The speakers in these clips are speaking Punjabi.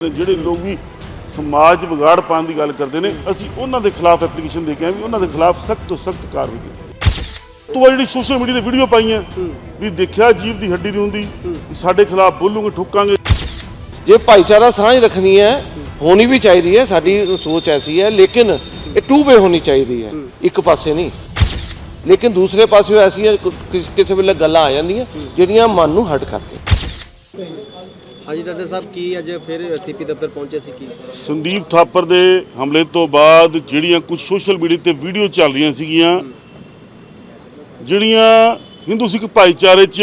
ਜਿਹੜੇ ਲੋਕ ਵੀ ਸਮਾਜ ਵਿਗਾੜ ਪਾਉਣ ਦੀ ਗੱਲ ਕਰਦੇ ਨੇ, ਅਸੀਂ ਉਹਨਾਂ ਦੇ ਖਿਲਾਫ ਐਪਲੀਕੇਸ਼ਨ ਦੇ ਕੇ ਆਏ ਵੀ ਉਹਨਾਂ ਦੇ ਖਿਲਾਫ ਸਖਤ ਤੋਂ ਸਖਤ ਕਾਰਵਾਈ ਕੀਤੀ। ਤੋਂ ਜਿਹੜੀ ਸੋਸ਼ਲ ਮੀਡੀਆ ਤੇ ਵੀਡੀਓ ਪਾਈਆਂ, ਵੀ ਦੇਖਿਆ ਜੀਵ ਦੀ ਹੱਡੀ ਨਹੀਂ ਹੁੰਦੀ ਸਾਡੇ ਖਿਲਾਫ ਬੋਲੂਗੇ, ਠੋਕਾਂਗੇ। ਜੇ ਭਾਈਚਾਰਾ ਸਾਂਝ ਰੱਖਣੀ ਹੈ, ਹੋਣੀ ਵੀ ਚਾਹੀਦੀ ਹੈ, ਸਾਡੀ ਸੋਚ ਐਸੀ ਹੈ, ਲੇਕਿਨ ਇਹ ਟੂ ਵੇ ਹੋਣੀ ਚਾਹੀਦੀ ਹੈ, ਇੱਕ ਪਾਸੇ ਨਹੀਂ। ਲੇਕਿਨ ਦੂਸਰੇ ਪਾਸੇ ਐਸੀਆਂ ਕਿਸੇ ਵੇਲੇ ਗੱਲਾਂ ਆ ਜਾਂਦੀਆਂ, ਜਿਹੜੀਆਂ ਮਨ ਨੂੰ ਹਟ ਕਰਦੀਆਂ। ਹਾਂਜੀ, ਡਾਕਟਰ ਸਾਹਿਬ, ਕੀ ਅੱਜ ਫਿਰ ਸੀਪੀ ਦਫ਼ਤਰ ਪਹੁੰਚੇ ਸੀ ਕੀ? ਸੰਦੀਪ ਥਾਪਰ ਦੇ ਹਮਲੇ ਤੋਂ ਬਾਅਦ ਜਿਹੜੀਆਂ ਕੁਝ ਸੋਸ਼ਲ ਮੀਡੀਆ ਤੇ ਵੀਡੀਓ ਚੱਲ ਰਹੀਆਂ ਸੀਗੀਆਂ, ਜਿਹੜੀਆਂ ਹਿੰਦੂ ਸਿੱਖ ਭਾਈਚਾਰੇ 'ਚ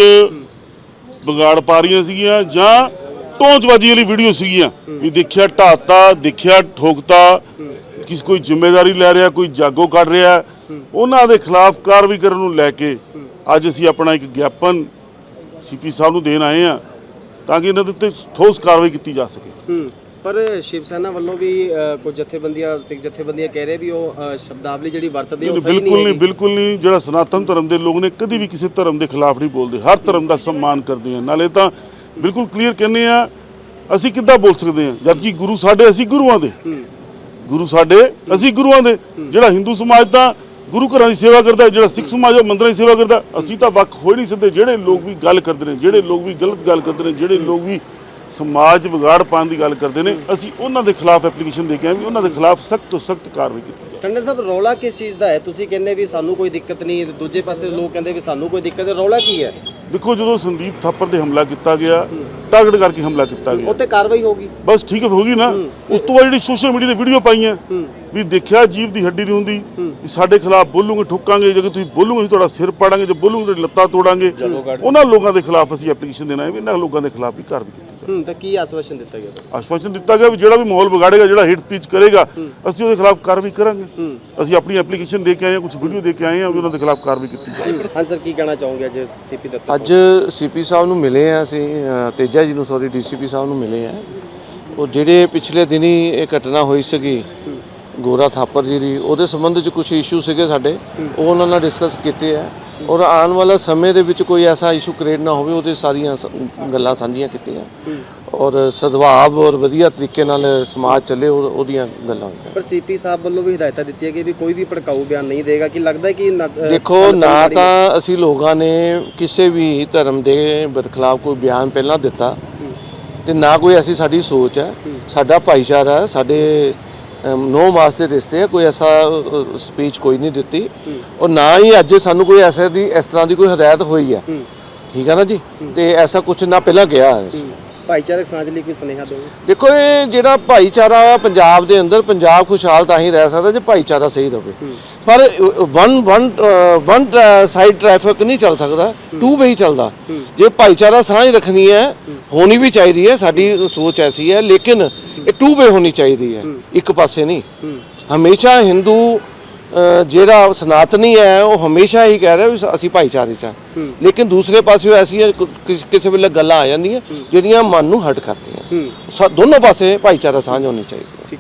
ਵਿਗਾੜ ਪਾ ਰਹੀਆਂ ਸੀਗੀਆਂ ਜਾਂ ਟੋਂਚਬਾਜੀ ਵਾਲੀ ਵੀਡੀਓ ਸੀਗੀਆਂ, ਵੀ ਦੇਖਿਆ ਢਾਤਾ, ਦੇਖਿਆ ਠੋਕਤਾ, ਕਿਸ ਕੋਈ ਜ਼ਿੰਮੇਵਾਰੀ ਲੈ ਰਿਹਾ, ਕੋਈ ਜਾਗੋ ਕੱਢ ਰਿਹਾ, ਉਹਨਾਂ ਦੇ ਖਿਲਾਫ ਕਾਰਵਾਈ ਕਰਨ ਨੂੰ ਲੈ ਕੇ ਅੱਜ ਅਸੀਂ ਆਪਣਾ ਇੱਕ ਗਿਆਪਨ ਸੀਪੀ ਸਾਹਿਬ ਨੂੰ ਦੇਣ ਆਏ ਆ ਤਾਂ ਕਿ ਇਹਨਾਂ ਦੇ ਉੱਤੇ ਠੋਸ ਕਾਰਵਾਈ ਕੀਤੀ ਜਾ ਸਕੇ। ਹੂੰ ਪਰ ਸ਼ਿਵ ਸੈਨਾ ਵੱਲੋਂ ਵੀ ਕੁਝ ਜਥੇਬੰਦੀਆਂ ਸਿੱਖ ਜਥੇਬੰਦੀਆਂ ਕਹਿ ਰਹੇ ਵੀ ਉਹ ਸ਼ਬਦਾਵਲੀ ਜਿਹੜੀ ਵਰਤਦੇ ਉਹ ਸਹੀ ਬਿਲਕੁਲ ਨਹੀਂ ਬਿਲਕੁਲ ਨਹੀਂ। ਜਿਹੜਾ ਸਨਾਤਨ ਧਰਮ ਦੇ ਲੋਕ ਨੇ ਕਦੀ ਵੀ ਕਿਸੇ ਧਰਮ ਦੇ ਖਿਲਾਫ ਨਹੀਂ ਬੋਲਦੇ। ਹਰ ਧਰਮ ਦਾ ਸਨਮਾਨ ਕਰਦੇ ਆ। ਨਾਲੇ ਤਾਂ ਬਿਲਕੁਲ ਕਲੀਅਰ ਕਹਿੰਦੇ ਆ ਅਸੀਂ ਕਿੱਦਾਂ ਬੋਲ ਸਕਦੇ ਆ? ਜਦਕਿ ਗੁਰੂ ਸਾਡੇ ਅਸੀਂ ਗੁਰੂਆਂ ਦੇ। ਗੁਰੂ ਸਾਡੇ ਅਸੀਂ ਗੁਰੂਆਂ ਦੇ। ਜਿਹੜਾ ਹਿੰਦੂ ਸਮਾਜ ਤਾਂ ਗੁਰੂ ਘਰਾਂ ਦੀ ਸੇਵਾ ਕਰਦਾ, ਜਿਹੜਾ ਸਿੱਖ ਸਮਾਜ ਉਹ ਮੰਦਰਾਂ ਦੀ ਸੇਵਾ ਕਰਦਾ। ਅਸੀਂ ਤਾਂ ਵੱਖ ਹੋ ਹੀ ਨਹੀਂ ਸਕਦੇ ਜਿਹੜੇ ਲੋਕ ਵੀ ਗੱਲ ਕਰਦੇ ਨੇ, ਜਿਹੜੇ ਲੋਕ ਵੀ ਗਲਤ ਗੱਲ ਕਰਦੇ ਨੇ, ਜਿਹੜੇ ਲੋਕ ਵੀ ਸਮਾਜ ਵਿਗਾੜ ਪਾਉਣ ਦੀ ਗੱਲ ਕਰਦੇ ਨੇ, ਅਸੀਂ ਉਹਨਾਂ ਦੇ ਖਿਲਾਫ ਐਪਲੀਕੇਸ਼ਨ ਦੇ ਕੇ ਆਏ ਵੀ ਉਹਨਾਂ ਦੇ ਖਿਲਾਫ ਸਖਤ ਤੋਂ ਸਖਤ ਕਾਰਵਾਈ ਕੀਤੀ ਜਾਵੇ। ਟੰਡੇ ਸਾਹਿਬ, ਰੌਲਾ ਕਿਸ ਚੀਜ਼ ਦਾ ਹੈ? ਤੁਸੀਂ ਕਹਿੰਦੇ ਵੀ ਸਾਨੂੰ ਕੋਈ ਦਿੱਕਤ ਨਹੀਂ, ਦੂਜੇ ਪਾਸੇ ਲੋਕ ਕਹਿੰਦੇ ਵੀ ਸਾਨੂੰ ਕੋਈ ਦਿੱਕਤ ਹੈ। ਰੌਲਾ ਕੀ ਹੈ? ਦੇਖੋ ਜਦੋਂ ਸੰਦੀਪ ਥਾਪਰ ਤੇ ਹਮਲਾ ਕੀਤਾ ਗਿਆ ਟਾਰਗੇਟ ਕਰਕੇ ਹਮਲਾ ਕੀਤਾ ਗਿਆ। ਉੱਤੇ ਕਾਰਵਾਈ ਹੋਗੀ ਬਸ ਠੀਕ ਹੈ ਗਈ ਨਾ। ਉਸ ਤੋਂ ਬਾਅਦ ਜਿਹੜੀ ਸੋਸ਼ਲ ਮੀਡੀਆ ਤੇ ਵੀਡੀਓ ਪਾਈਆਂ ਵੀ ਦੇਖਿਆ ਜੀਵ ਦੀ ਹੱਡੀ ਨਹੀਂ ਹੁੰਦੀ ਸਾਡੇ ਖਿਲਾਫ ਬੋਲੂਗੇ ਠੋਕਾਂਗੇ ਜੇ ਤੁਸੀਂ ਬੋਲੂਗੇ ਅਸੀਂ ਤੁਹਾਡਾ ਸਿਰ ਪਾੜਾਂਗੇ ਜੇ ਬੋਲੂਗੇ ਤੁਹਾਡੀ ਲੱਤਾਂ ਤੋੜਾਂਗੇ। ਉਹਨਾਂ ਲੋਕਾਂ ਦੇ ਖਿਲਾਫ ਅਸੀਂ ਐਪਲੀਕੇਸ਼ਨ ਦੇਣਾ ਹੈ ਵੀ ਇਹਨਾਂ ਲੋਕਾਂ ਦੇ ਖਿਲਾਫ ਵੀ ਕਾਰਵਾਈ ਕੀਤੀ ਹੂੰ ਤਾਂ ਕੀ ਆਸ਼ਵਾਸਨ ਦਿੱਤਾ ਗਿਆ ਤੁਹਾਨੂੰ? ਆਸ਼ਵਾਸਨ ਦਿੱਤਾ ਗਿਆ ਵੀ ਜਿਹੜਾ ਵੀ ਮਾਹੌਲ ਵਿਗਾੜੇਗਾ ਜਿਹੜਾ ਹਿੱਟ ਸਪੀਚ ਕਰੇਗਾ ਅਸੀਂ ਉਹਦੇ ਖਿਲਾਫ ਕਾਰਵਾਈ ਕਰਾਂਗੇ। ਅਸੀਂ ਆਪਣੀ ਐਪਲੀਕੇਸ਼ਨ ਦੇ ਕੇ ਆਏ ਹਾਂ ਕੁਝ ਵੀਡੀਓ ਦੇ ਕੇ ਆਏ ਹਾਂ ਉਹਨਾਂ ਦੇ ਖਿਲਾਫ ਕਾਰਵਾਈ ਕੀਤੀ ਜਾਵੇ। ਹਾਂ। ਸਰ ਕੀ ਕਹਿਣਾ ਚਾਹੋਗੇ ਅੱਜ ਸੀਪੀ ਦਫ਼ਤਰ ਅੱਜ ਸੀਪੀ ਸਾਹਿਬ ਨੂੰ ਮਿਲੇ ਆ ਅਸੀਂ ਤੇਜਾ ਜੀ ਨੂੰ ਸੌਰੀ ਡੀਸੀਪੀ ਸਾਹਿਬ ਨੂੰ ਮਿਲੇ ਆ ਉਹ ਜਿਹੜੇ ਪਿਛਲੇ ਦਿਨੀ ਇਹ ਘਟਨਾ ਹੋਈ ਸੀਗੀ ਗੋਰਾ ਥਾਪਰ ਜੀ ਦੀ ਉਹਦੇ ਸੰਬੰਧ ਚ ਕੁਝ ਇਸ਼ੂ ਸੀਗੇ ਸਾਡੇ। ਉਹ ਉਹਨਾਂ ਨਾਲ ਡਿਸਕਸ ਕੀਤੇ ਆ। ਔਰ ਆਉਣ ਵਾਲਾ ਸਮੇਂ ਦੇ ਵਿੱਚ ਕੋਈ ਐਸਾ ਇਸ਼ੂ ਕ੍ਰੀਏਟ ਨਾ ਹੋਵੇ ਉਹਦੇ ਸਾਰੀਆਂ ਗੱਲਾਂ ਸਾਂਝੀਆਂ ਕੀਤੀਆਂ। ਔਰ ਸਦਭਾਵ ਔਰ ਵਧੀਆ ਤਰੀਕੇ ਨਾਲ ਸਮਾਜ ਚੱਲੇ ਉਹ- ਉਹਦੀਆਂ ਗੱਲਾਂ ਹੋਈਆਂ। ਪਰ ਸੀਪੀ ਸਾਹਿਬ ਵੱਲੋਂ ਵੀ ਹਦਾਇਤਾਂ ਦਿੱਤੀਆਂ ਗਈਆਂ ਵੀ ਕੋਈ ਵੀ ਭੜਕਾਊ ਬਿਆਨ ਨਹੀਂ ਦੇਗਾ ਕਿ ਲੱਗਦਾ ਕਿ ਦੇਖੋ ਨਾ। ਤਾਂ ਅਸੀਂ ਲੋਕਾਂ ਨੇ ਕਿਸੇ ਵੀ ਧਰਮ ਦੇ ਖਿਲਾਫ ਕੋਈ ਬਿਆਨ ਪਹਿਲਾਂ ਦਿੱਤਾ ਤੇ ਨਾ ਕੋਈ ਐਸੀ ਸਾਡੀ ਸੋਚ ਹੈ। ਸਾਡਾ ਭਾਈਚਾਰਾ ਸਾਡੇ ਨੌ ਮਾਸ ਦੇ ਰਿਸ਼ਤੇ ਹੈ ਕੋਈ ਐਸਾ ਸਪੀਚ ਕੋਈ ਨਹੀਂ ਦਿੱਤੀ। ਔਰ ਨਾ ਹੀ ਅੱਜ ਸਾਨੂੰ ਕੋਈ ਐਸੇ ਦੀ ਇਸ ਤਰ੍ਹਾਂ ਦੀ ਕੋਈ ਹਦਾਇਤ ਹੋਈ ਹੈ। ਠੀਕ ਹੈ ਨਾ ਜੀ? ਤੇ ਐਸਾ ਕੁਝ ਨਾ ਪਹਿਲਾਂ ਗਿਆ ਹੈ। ਭਾਈਚਾਰਕ ਸਾਂਝ ਲਈ ਕੋਈ ਸੁਨੇਹਾ ਦਿਓ ਦੇਖੋ ਇਹ ਜਿਹੜਾ ਭਾਈਚਾਰਾ ਵਾ ਪੰਜਾਬ ਦੇ ਅੰਦਰ ਪੰਜਾਬ ਖੁਸ਼ਹਾਲ ਤਾਂ ਹੀ ਰਹਿ ਸਕਦਾ ਜੇ ਭਾਈਚਾਰਾ ਸਹੀ ਰਵੇ ਪਰ one one one side traffic ਨਹੀਂ ਚੱਲ ਸਕਦਾ ਟੂ ਵੇ ਹੀ ਚੱਲਦਾ। ਜੇ ਭਾਈਚਾਰਾ ਸਾਂਝ ਰੱਖਣੀ ਹੈ ਹੋਣੀ ਵੀ ਚਾਹੀਦੀ ਹੈ ਸਾਡੀ ਸੋਚ ਐਸੀ ਹੈ ਲੇਕਿਨ ਇਹ ਟੂ ਵੇ ਹੋਣੀ ਚਾਹੀਦੀ ਹੈ ਇੱਕ ਪਾਸੇ ਨਹੀਂ। ਹਮੇਸ਼ਾ ਹਿੰਦੂ ਜਿਹੜਾ ਸਨਾਤਨੀ ਹੈ ਉਹ ਹਮੇਸ਼ਾ ਹੀ ਕਹਿ ਰਿਹਾ ਵੀ ਅਸੀਂ ਭਾਈਚਾਰੇ ਚ ਹਾਂ। ਲੇਕਿਨ ਦੂਸਰੇ ਪਾਸੇ ਐਸੀਆਂ ਕੁ- ਕਿਸ- ਵੇਲੇ ਗੱਲਾਂ ਆ ਜਾਂਦੀਆਂ ਜਿਹੜੀਆਂ ਮਨ ਨੂੰ ਹਟ ਕਰਦੀਆਂ। ਦੋਨੋਂ ਪਾਸੇ ਭਾਈਚਾਰਾ ਸਾਂਝ ਹੋਣੀ ਚਾਹੀਦੀ ਹੈ।